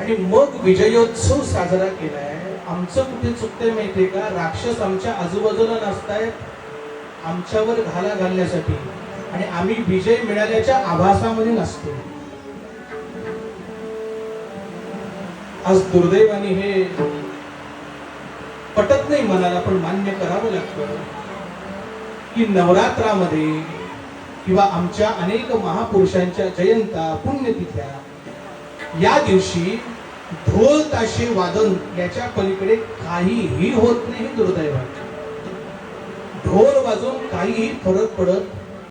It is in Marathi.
आणि मग विजयोत्सव साजरा केलाय. आमचं कुठे चुकते माहितीये का? राक्षस आमच्या आजूबाजूला नसतायत आमच्यावर घाला घालण्यासाठी. आणि आम्ही विजय मिळाल्याच्या आभासामध्ये नसतो आज दुर्दैवाने हे पटत नाही मनाला पण मान्य करावं लागतं की नवरात्रामध्ये किंवा आमच्या अनेक महापुरुषांच्या जयंता पुण्यतिथ्या या दिवशी ढोल ताशे वादन याच्या पलीकडे काहीही होत नाही हे दुर्दैवाने. ढोल वाजून काहीही फरक पडत